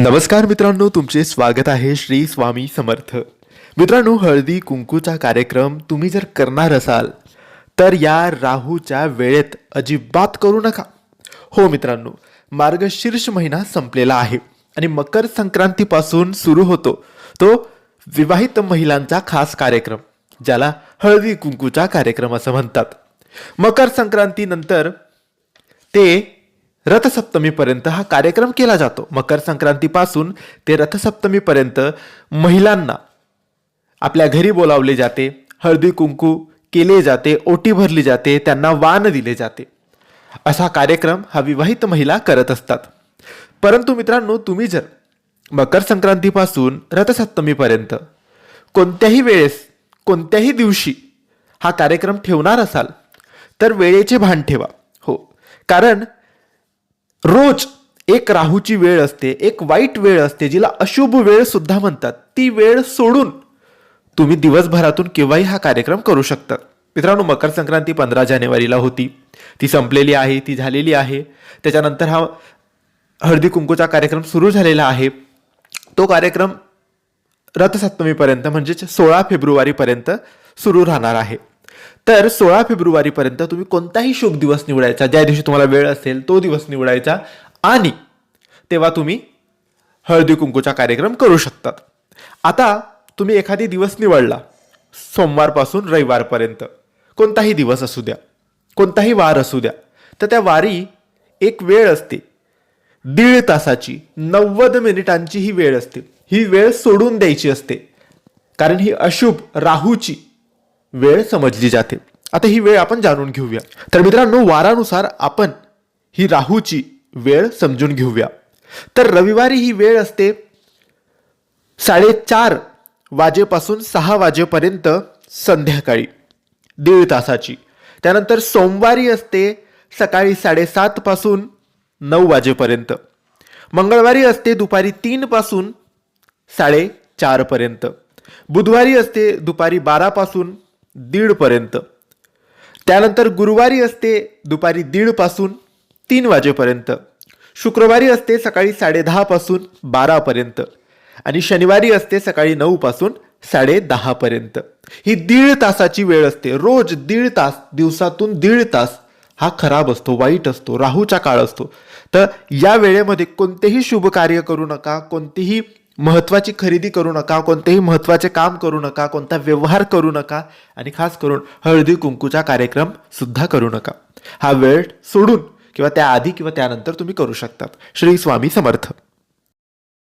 नमस्कार मित्रांनो तुमचे स्वागत आहे श्री स्वामी समर्थ. मित्रांनो हळदी कुंकूचा कार्यक्रम तुम्ही जर करणार असाल तर या राहूच्या वेळेत अजिबात करू नका. हो मित्रांनो मार्गशीर्ष महिना संपलेला आहे आणि मकर संक्रांतीपासून सुरू होतो. तो विवाहित महिलांचा खास कार्यक्रम ज्याला हळदी कुंकूचा कार्यक्रम असं म्हणतात. मकर संक्रांतीनंतर ते रथसप्तमीपर्यंत हा कार्यक्रम केला जातो. मकर संक्रांतीपासून ते रथसप्तमीपर्यंत महिलांना आपल्या घरी बोलावले जाते. हळदी कुंकू केले जाते ओटी भरली जाते त्यांना वान दिले जाते. असा कार्यक्रम हा विवाहित महिला करत असतात. परंतु मित्रांनो तुम्ही जर मकर संक्रांतीपासून रथसप्तमीपर्यंत कोणत्याही वेळेस कोणत्याही दिवशी हा कार्यक्रम ठेवणार असाल तर वेळेचे भान ठेवा. हो. कारण रोज एक राहूची वेळ असते एक वाईट वेळ असते जिला अशुभ वेळ सुद्धा म्हणतात. ती वेळ सोडून तुम्ही दिवसभरातून केव्हाही हा कार्यक्रम करू शकता. मित्रांनो मकर संक्रांती पंधरा जानेवारीला होती. ती संपलेली आहे ती झालेली आहे. त्याच्यानंतर हा हळदी कुंकूचा कार्यक्रम सुरू झालेला आहे. तो कार्यक्रम रथसप्तमीपर्यंत म्हणजेच सोळा फेब्रुवारीपर्यंत सुरू राहणार आहे. तर सोळा फेब्रुवारीपर्यंत तुम्ही कोणताही शुभ दिवस निवडायचा ज्या दिवशी तुम्हाला वेळ असेल तो दिवस निवडायचा आणि तेव्हा तुम्ही हळदी कुंकूचा कार्यक्रम करू शकतात. आता तुम्ही एखादी दिवस निवडला सोमवारपासून रविवारपर्यंत कोणताही दिवस असू द्या कोणताही वार असू द्या तर त्या वारी एक वेळ असते. दीड तासाची नव्वद मिनिटांची ही वेळ असते. ही वेळ सोडून द्यायची असते. कारण ही अशुभ राहूची वेळ समजली जाते. आता ही वेळ आपण जाणून घेऊया. तर मित्रांनो वारानुसार आपण ही राहूची वेळ समजून घेऊया. तर रविवारी ही वेळ असते साडेचार वाजेपासून सहा वाजेपर्यंत संध्याकाळी दीड तासाची. त्यानंतर सोमवारी असते सकाळी साडेसातपासून नऊ वाजेपर्यंत. मंगळवारी असते दुपारी तीनपासून साडेचारपर्यंत बुधवारी असते दुपारी बारापासून दीडपर्यंत त्यानंतर गुरुवारी असते दुपारी दीडपासून तीन वाजेपर्यंत. शुक्रवारी असते सकाळी साडेदहापासून बारापर्यंत आणि शनिवारी असते सकाळी नऊपासून साडे दहापर्यंत ही दीड तासाची वेळ असते. रोज दीड तास दिवसातून दीड तास हा खराब असतो वाईट असतो राहूचा काळ असतो. तर या वेळेमध्ये कोणतेही शुभ कार्य करू नका कोणतीही महत्वाची खरेदी करू नका कोणतेही महत्त्वाचे काम करू नका कोणता व्यवहार करू नका आणि खास करून हळदी कुंकूचा कार्यक्रम सुद्धा करू नका. हा वेळ सोडून किंवा त्याआधी किंवा त्यानंतर तुम्ही करू शकतात. श्री स्वामी समर्थ.